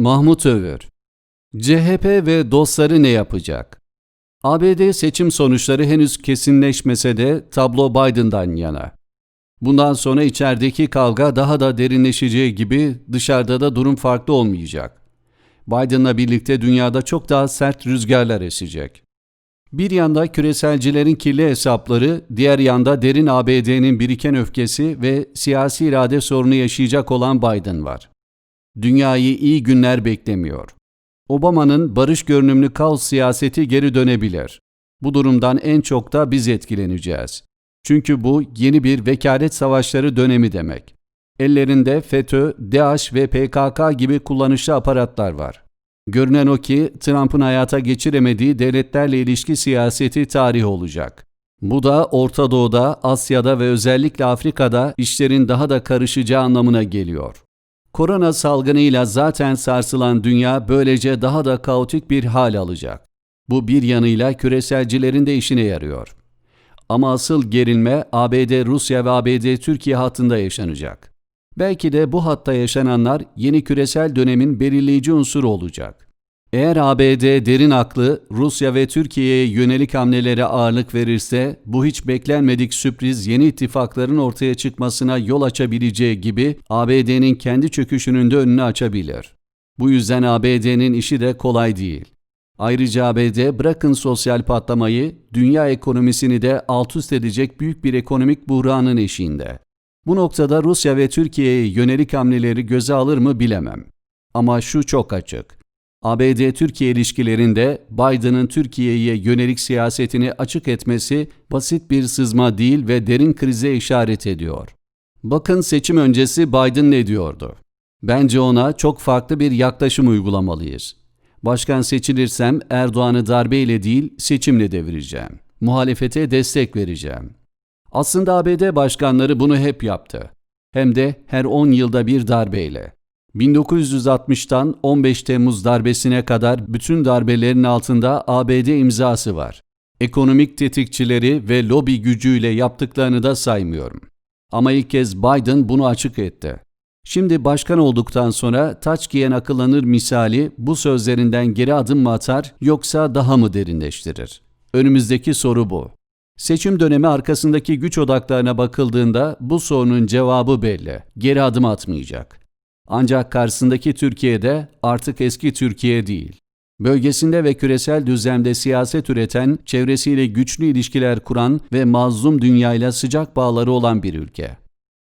Mahmut Övür CHP ve dostları ne yapacak? ABD seçim sonuçları henüz kesinleşmese de tablo Biden'dan yana. Bundan sonra içerideki kavga daha da derinleşeceği gibi dışarıda da durum farklı olmayacak. Biden'la birlikte dünyada çok daha sert rüzgarlar esecek. Bir yanda küreselcilerin kirli hesapları, diğer yanda derin ABD'nin biriken öfkesi ve siyasi irade sorunu yaşayacak olan Biden var. Dünyayı iyi günler beklemiyor. Obama'nın barış görünümlü kaos siyaseti geri dönebilir. Bu durumdan en çok da biz etkileneceğiz. Çünkü bu yeni bir vekalet savaşları dönemi demek. Ellerinde FETÖ, DAEŞ ve PKK gibi kullanışlı aparatlar var. Görünen o ki Trump'ın hayata geçiremediği devletlerle ilişki siyaseti tarih olacak. Bu da Orta Doğu'da, Asya'da ve özellikle Afrika'da işlerin daha da karışacağı anlamına geliyor. Korona salgınıyla zaten sarsılan dünya böylece daha da kaotik bir hal alacak. Bu bir yanıyla küreselcilerin de işine yarıyor. Ama asıl gerilme ABD, Rusya ve ABD, Türkiye hattında yaşanacak. Belki de bu hatta yaşananlar yeni küresel dönemin belirleyici unsuru olacak. Eğer ABD derin aklı Rusya ve Türkiye'ye yönelik hamlelere ağırlık verirse bu hiç beklenmedik sürpriz yeni ittifakların ortaya çıkmasına yol açabileceği gibi ABD'nin kendi çöküşünün de önünü açabilir. Bu yüzden ABD'nin işi de kolay değil. Ayrıca ABD bırakın sosyal patlamayı, dünya ekonomisini de alt üst edecek büyük bir ekonomik buhranın eşiğinde. Bu noktada Rusya ve Türkiye'ye yönelik hamleleri göze alır mı bilemem. Ama şu çok açık. ABD-Türkiye ilişkilerinde Biden'ın Türkiye'ye yönelik siyasetini açık etmesi basit bir sızma değil ve derin krize işaret ediyor. Bakın seçim öncesi Biden ne diyordu? Bence ona çok farklı bir yaklaşım uygulamalıyız. Başkan seçilirsem Erdoğan'ı darbeyle değil seçimle devireceğim. Muhalefete destek vereceğim. Aslında ABD başkanları bunu hep yaptı. Hem de her 10 yılda bir darbeyle. 1960'tan 15 Temmuz darbesine kadar bütün darbelerin altında ABD imzası var. Ekonomik tetikçileri ve lobi gücüyle yaptıklarını da saymıyorum. Ama ilk kez Biden bunu açık etti. Şimdi başkan olduktan sonra taç giyen akıllanır misali bu sözlerinden geri adım mı atar yoksa daha mı derinleştirir? Önümüzdeki soru bu. Seçim dönemi arkasındaki güç odaklarına bakıldığında bu sorunun cevabı belli. Geri adım atmayacak. Ancak karşısındaki Türkiye'de artık eski Türkiye değil. Bölgesinde ve küresel düzlemde siyaset üreten, çevresiyle güçlü ilişkiler kuran ve mazlum dünyayla sıcak bağları olan bir ülke.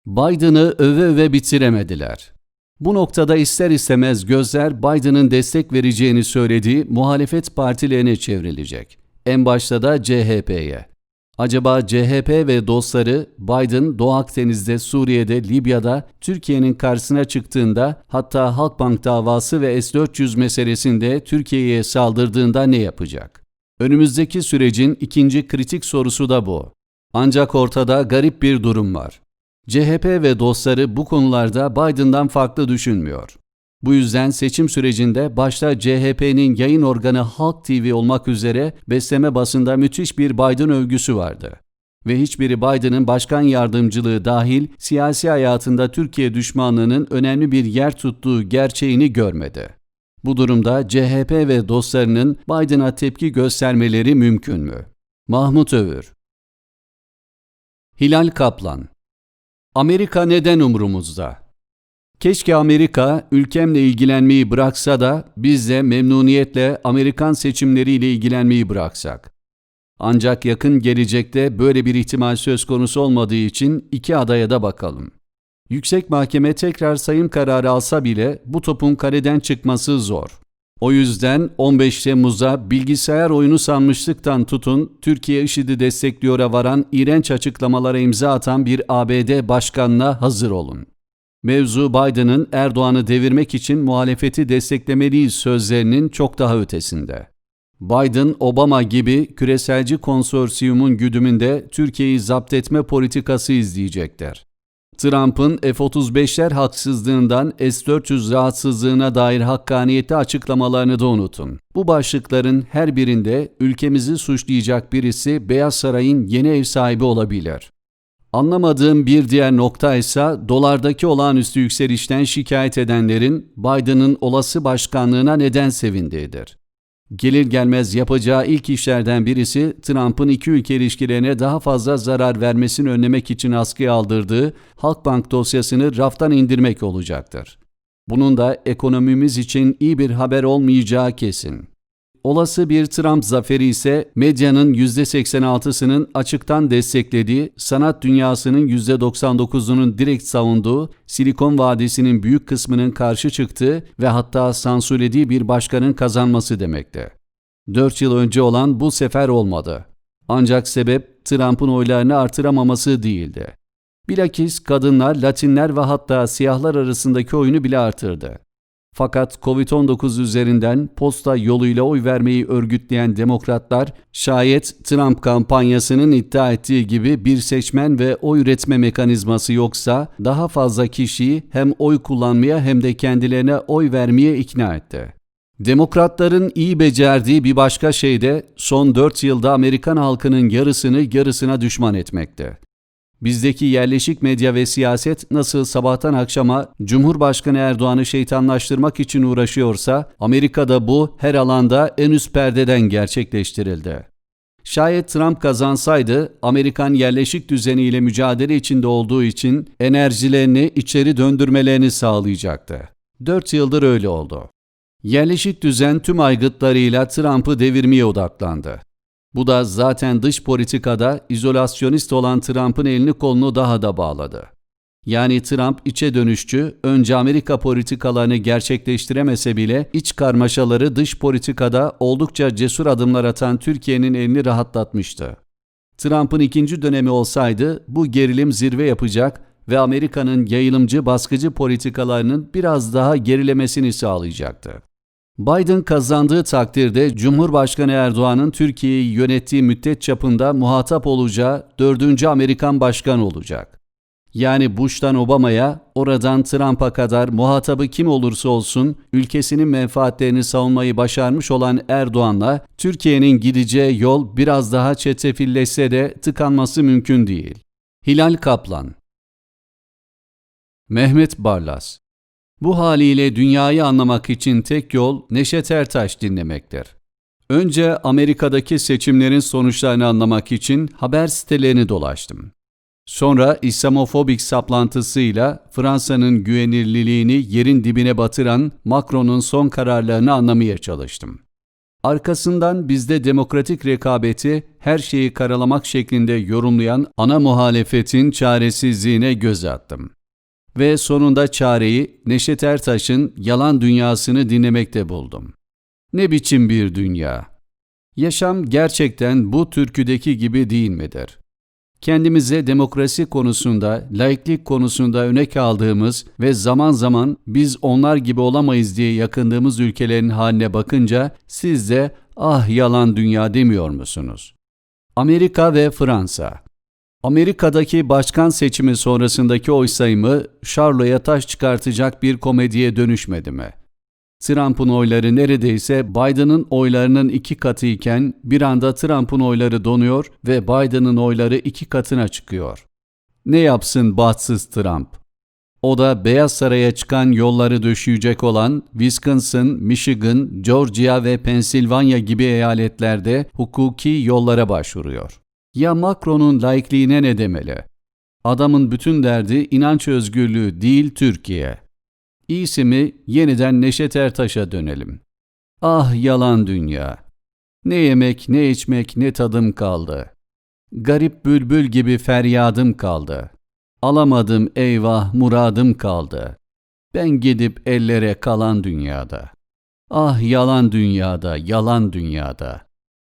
Biden'ı öve öve bitiremediler. Bu noktada ister istemez gözler Biden'ın destek vereceğini söylediği muhalefet partilerine çevrilecek. En başta da CHP'ye. Acaba CHP ve dostları Biden Doğu Akdeniz'de, Suriye'de, Libya'da Türkiye'nin karşısına çıktığında hatta Halkbank davası ve S-400 meselesinde Türkiye'ye saldırdığında ne yapacak? Önümüzdeki sürecin ikinci kritik sorusu da bu. Ancak ortada garip bir durum var. CHP ve dostları bu konularda Biden'dan farklı düşünmüyor. Bu yüzden seçim sürecinde başta CHP'nin yayın organı Halk TV olmak üzere besleme basında müthiş bir Biden övgüsü vardı. Ve hiçbiri Biden'ın başkan yardımcılığı dahil siyasi hayatında Türkiye düşmanlığının önemli bir yer tuttuğu gerçeğini görmedi. Bu durumda CHP ve dostlarının Biden'a tepki göstermeleri mümkün mü? Mahmut Övür Hilal Kaplan Amerika neden umrumuzda? Keşke Amerika ülkemle ilgilenmeyi bıraksa da biz de memnuniyetle Amerikan seçimleriyle ilgilenmeyi bıraksak. Ancak yakın gelecekte böyle bir ihtimal söz konusu olmadığı için iki adaya da bakalım. Yüksek Mahkeme tekrar sayım kararı alsa bile bu topun kaleden çıkması zor. O yüzden 15 Temmuz'a bilgisayar oyunu sanmışlıktan tutun Türkiye IŞİD'i destekliyor'a varan iğrenç açıklamalara imza atan bir ABD başkanına hazır olun. Mevzu Biden'ın Erdoğan'ı devirmek için muhalefeti desteklemeliyiz sözlerinin çok daha ötesinde. Biden, Obama gibi küreselci konsorsiyumun güdümünde Türkiye'yi zapt etme politikası izleyecekler. Trump'ın F-35'ler haksızlığından S-400 rahatsızlığına dair hakkaniyetli açıklamalarını da unutun. Bu başlıkların her birinde ülkemizi suçlayacak birisi Beyaz Saray'ın yeni ev sahibi olabilir. Anlamadığım bir diğer nokta ise dolardaki olağanüstü yükselişten şikayet edenlerin Biden'ın olası başkanlığına neden sevindiğidir. Gelir gelmez yapacağı ilk işlerden birisi Trump'ın iki ülke ilişkilerine daha fazla zarar vermesini önlemek için askıya aldırdığı Halkbank dosyasını raftan indirmek olacaktır. Bunun da ekonomimiz için iyi bir haber olmayacağı kesin. Olası bir Trump zaferi ise medyanın %86'sının açıktan desteklediği, sanat dünyasının %99'unun direkt savunduğu, Silikon Vadisi'nin büyük kısmının karşı çıktığı ve hatta sansürlediği bir başkanın kazanması demekti. 4 yıl önce olan bu sefer olmadı. Ancak sebep Trump'ın oylarını artıramaması değildi. Bilakis kadınlar, Latinler ve hatta siyahlar arasındaki oyunu bile artırdı. Fakat Covid-19 üzerinden posta yoluyla oy vermeyi örgütleyen demokratlar, şayet Trump kampanyasının iddia ettiği gibi bir seçmen ve oy üretme mekanizması yoksa daha fazla kişiyi hem oy kullanmaya hem de kendilerine oy vermeye ikna etti. Demokratların iyi becerdiği bir başka şey de son 4 yılda Amerikan halkının yarısını yarısına düşman etmekti. Bizdeki yerleşik medya ve siyaset nasıl sabahtan akşama Cumhurbaşkanı Erdoğan'ı şeytanlaştırmak için uğraşıyorsa, Amerika'da bu her alanda en üst perdeden gerçekleştirildi. Şayet Trump kazansaydı, Amerikan yerleşik düzeniyle mücadele içinde olduğu için enerjilerini içeri döndürmelerini sağlayacaktı. Dört yıldır öyle oldu. Yerleşik düzen tüm aygıtlarıyla Trump'ı devirmeye odaklandı. Bu da zaten dış politikada izolasyonist olan Trump'ın elini kolunu daha da bağladı. Yani Trump içe dönüşçü, önce Amerika politikalarını gerçekleştiremese bile iç karmaşaları dış politikada oldukça cesur adımlar atan Türkiye'nin elini rahatlatmıştı. Trump'ın ikinci dönemi olsaydı bu gerilim zirve yapacak ve Amerika'nın yayılımcı baskıcı politikalarının biraz daha gerilemesini sağlayacaktı. Biden kazandığı takdirde Cumhurbaşkanı Erdoğan'ın Türkiye'yi yönettiği müddet çapında muhatap olacağı dördüncü Amerikan başkanı olacak. Yani Bush'tan Obama'ya, oradan Trump'a kadar muhatabı kim olursa olsun ülkesinin menfaatlerini savunmayı başarmış olan Erdoğan'la Türkiye'nin gideceği yol biraz daha çetrefilleşse de tıkanması mümkün değil. Hilal Kaplan Mehmet Barlas bu haliyle dünyayı anlamak için tek yol Neşet Ertaş dinlemektir. Önce Amerika'daki seçimlerin sonuçlarını anlamak için haber sitelerini dolaştım. Sonra İslamofobik saplantısıyla Fransa'nın güvenirliliğini yerin dibine batıran Macron'un son kararlarını anlamaya çalıştım. Arkasından bizde demokratik rekabeti her şeyi karalamak şeklinde yorumlayan ana muhalefetin çaresizliğine göz attım ve sonunda çareyi Neşet Ertaş'ın yalan dünyasını dinlemekte buldum. Ne biçim bir dünya? Yaşam gerçekten bu türküdeki gibi değil midir? Kendimize demokrasi konusunda, laiklik konusunda öne aldığımız ve zaman zaman biz onlar gibi olamayız diye yakındığımız ülkelerin haline bakınca siz de ah yalan dünya demiyor musunuz? Amerika ve Fransa Amerika'daki başkan seçimi sonrasındaki oy sayımı Charlo'ya taş çıkartacak bir komediye dönüşmedi mi? Trump'ın oyları neredeyse Biden'ın oylarının iki katı iken bir anda Trump'ın oyları donuyor ve Biden'ın oyları iki katına çıkıyor. Ne yapsın bahtsız Trump? O da Beyaz Saray'a çıkan yolları döşeyecek olan Wisconsin, Michigan, Georgia ve Pensilvanya gibi eyaletlerde hukuki yollara başvuruyor. Ya Macron'un laikliğine ne demeli? Adamın bütün derdi inanç özgürlüğü değil Türkiye. İyisi mi yeniden Neşet Ertaş'a dönelim. Ah yalan dünya. Ne yemek, ne içmek, ne tadım kaldı. Garip bülbül gibi feryadım kaldı. Alamadım eyvah muradım kaldı. Ben gidip ellere kalan dünyada. Ah yalan dünyada, yalan dünyada.''